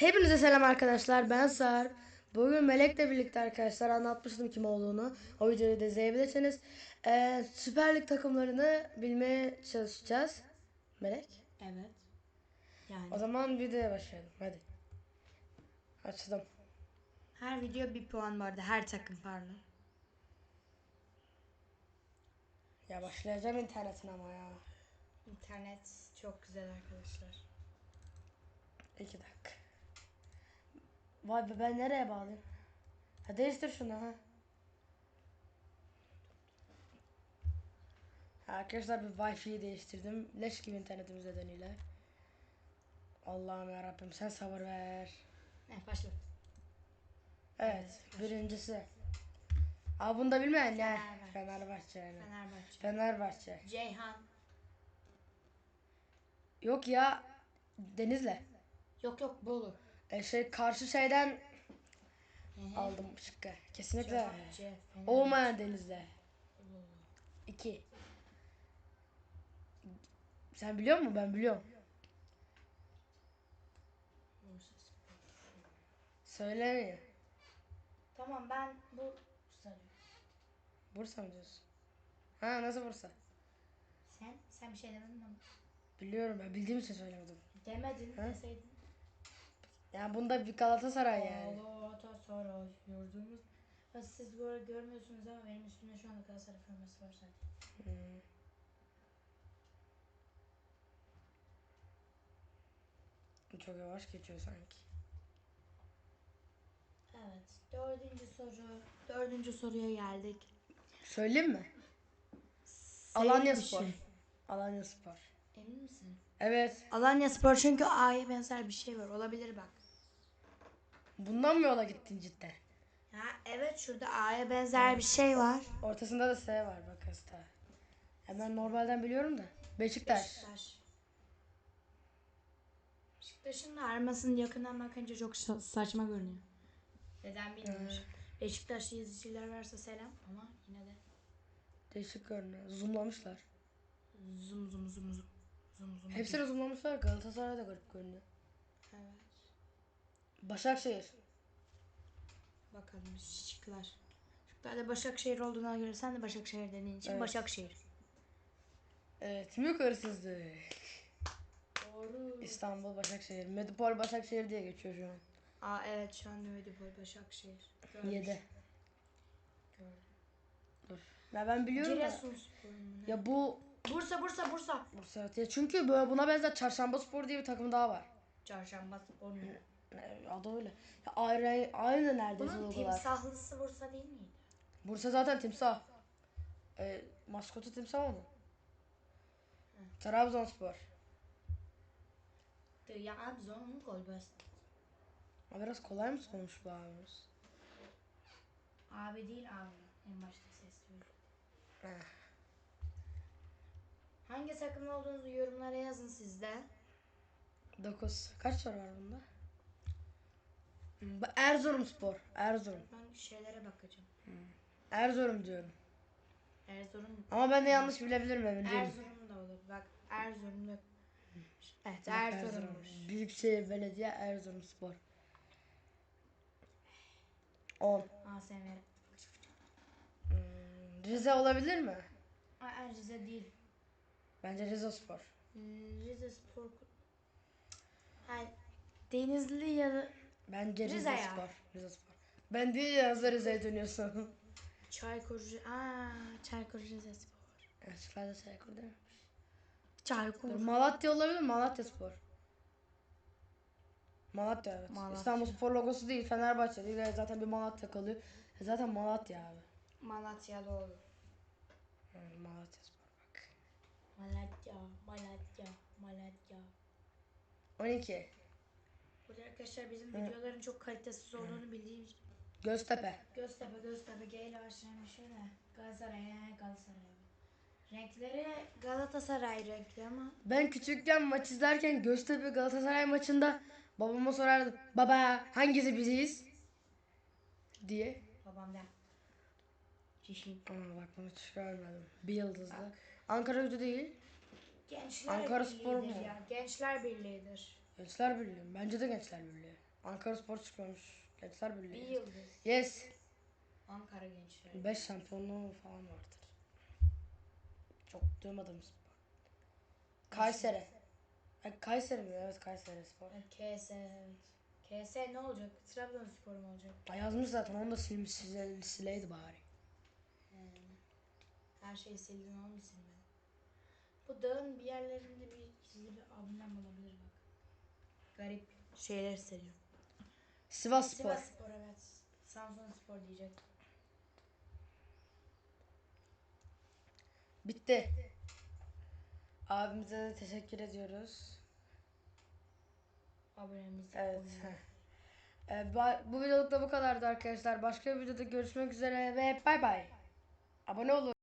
Hepinize selam arkadaşlar. Ben Sar. Bugün Melek'le birlikte arkadaşlar anlatmıştım kim olduğunu. O videoyu da izleyebilirsiniz. Ee, Süper Lig takımlarını bilmeye çalışacağız. Melek. Evet. Yani O zaman videoya başlayalım. Hadi. Açtım. her video bir puan vardı. Her takım pardon. Ya başlayacağım internetin ama ya. İnternet çok güzel arkadaşlar. İki dakika. Vay be ben nereye bağlayayım? Ha değiştir şunu ha. Ha, Arkadaşlar bir Wi-Fi'yi değiştirdim. Leş gibi internetimize dönüyorlar. Allah'ım ya Rabbim sen sabır ver. Evet başla. Evet, birincisi. Aa bunu da bilmeyen ne? Fenerbahçe. Fenerbahçe yani. Fenerbahçe. Fenerbahçe. Ceyhan. Yok ya Denizle. Yok yok Bolu. E şey karşı şeyden aldım şıkkı. Kesinlikle. Olmayan Denizle. İki. Sen biliyor musun? Ben biliyorum. Söylemiyor. Tamam ben bu. Bursa mı diyorsun? Ha nasıl Bursa? Sen sen bir şey demedin mi? Biliyorum ben bildiğim için söylemedim. Demedin Ha? deseydin. Yani bunda bir Galatasaray yani. Galatasaray. Ha, Siz bu arada görmüyorsunuz ama benim üstümde şu anda Galatasaray forması var zaten. Hmm. Çok yavaş geçiyor sanki. Evet. Dördüncü soru. Dördüncü soruya geldik. Söyleyeyim mi? Sayın Alanya bir Spor. şey. Alanya Spor. Emin misin? Evet. Alanya Spor çünkü A'ya benzer bir şey var. Olabilir bak. Bundan mı yola gittin cidden? Ya evet şurada A'ya benzer bir şey var. Ortasında da S var bak hasta. Hemen normalden biliyorum da. Beşiktaş. Beşiktaş. Beşiktaş'ın armasının yakından bakınca çok sa- saçma görünüyor. Neden bilmiyorum. Beşiktaşlı izleyiciler varsa selam ama yine de Değişik görünüyor. Zoomlamışlar. zum zum zum zum. Zum zum. Hepsini zoomlamışlar. Galatasaray da garip görünüyor. Evet. Başakşehir. Bakalım şıklar. Şıklarda Başakşehir olduğuna göre sen de Başakşehir dediğin için Evet. Başakşehir. Evet. Mülk hırsızlığı. Doğru. İstanbul Başakşehir. Medipol Başakşehir diye geçiyor şu an. Aa evet şu an Medipol Başakşehir. Görmüş. 7. Gördüm. Dur. Ya ben biliyorum da. Giresunspor mu ne? Ya bu Bursa Bursa Bursa. Bursa ya çünkü böyle buna benzer Çarşamba Spor diye bir takım daha var. Çarşamba Spor mu? Ne, Adı öyle. Ya aynı, aynı neredeyse Bunun logolar. timsahlısı Bursa değil miydi? Bursa zaten timsah. E, maskotu timsah onun. Trabzonspor. Trabzon Kolbas. Ha, biraz kolay mı sormuş bu abimiz? Abi değil abi. En başta ses. Eh. Hangi takımın olduğunuzu yorumlara yazın siz de. 9. Kaç soru var bunda? Bu Erzurumspor. Erzurum. Ben şeylere bakacağım. Erzurum diyorum. Erzurum. Ama ben de yanlış bilebilirim emin değilim. Erzurum da olur. Bak Erzurum'da. Evet Bak, Erzurum'muş. Büyükşehir Belediye Erzurumspor. 10. ASM. Hmm, Rize olabilir mi? Aa, Rize değil. Bence Rize Spor. Hmm, Rize Spor. Hayır. Denizli ya da Bence Rize, Rize. Spor. Rize Spor. Ben değil ya hızlı Rize'ye dönüyorsun. Çaykur. Aa, Çaykur Rize Spor. Evet, Süper'de Çaykur değil mi? Çaykur. Dur, Malatya olabilir? Malatya Spor. Malatya evet. Malatya. İstanbul Spor logosu değil. Fenerbahçe değil. Zaten bir Malatya kalıyor. E, Zaten Malatya abi. Malatya doğru. Hı, Malatya Spor bak. Malatya, Malatya, Malatya. 12. Burada arkadaşlar bizim videoların çok kalitesiz olduğunu bildiğim için. Göztepe. Göztepe, Göztepe, G ile başlayan bir şey de. Galatasaray, he, Galatasaray. Renkleri Galatasaray renkli ama. Ben küçükken maç izlerken Göztepe Galatasaray maçında babama sorardım. Baba hangisi biziz? Diye. Babam da. Şişin. Aa, bak bunu görmedim. Bir yıldızlı. Ankara gücü değil. Gençler Ankara Spor mu? ya. Gençler Birliği'dir. Gençler Birliği. Bence de Gençler Birliği. Ankara Spor çıkıyormuş. Gençler Bir Birliği. yıldız. Yes. Ankara gençleri. 5 şampiyonluğu falan vardır. Çok duymadığım spor. Kayseri. Ay, Kayseri mi? Evet Kayseri Spor. KS evet. KS ne olacak? Trabzonspor mu olacak? Ay, yazmış zaten onu da silmiş size sileydi bari. Her şeyi sildin onu mu sildin? Bu dağın bir yerlerinde bir gizli bir ablem olabilir bak. Garip şeyler hissediyorum. Sivas Spor. Sivas Spor evet. Samsun Spor diyecek. Bitti. Abimize de teşekkür ediyoruz. Abonemiz. Evet. Ee, bu videoluk da bu kadardı arkadaşlar. Başka bir videoda görüşmek üzere ve bay bay. Abone olun.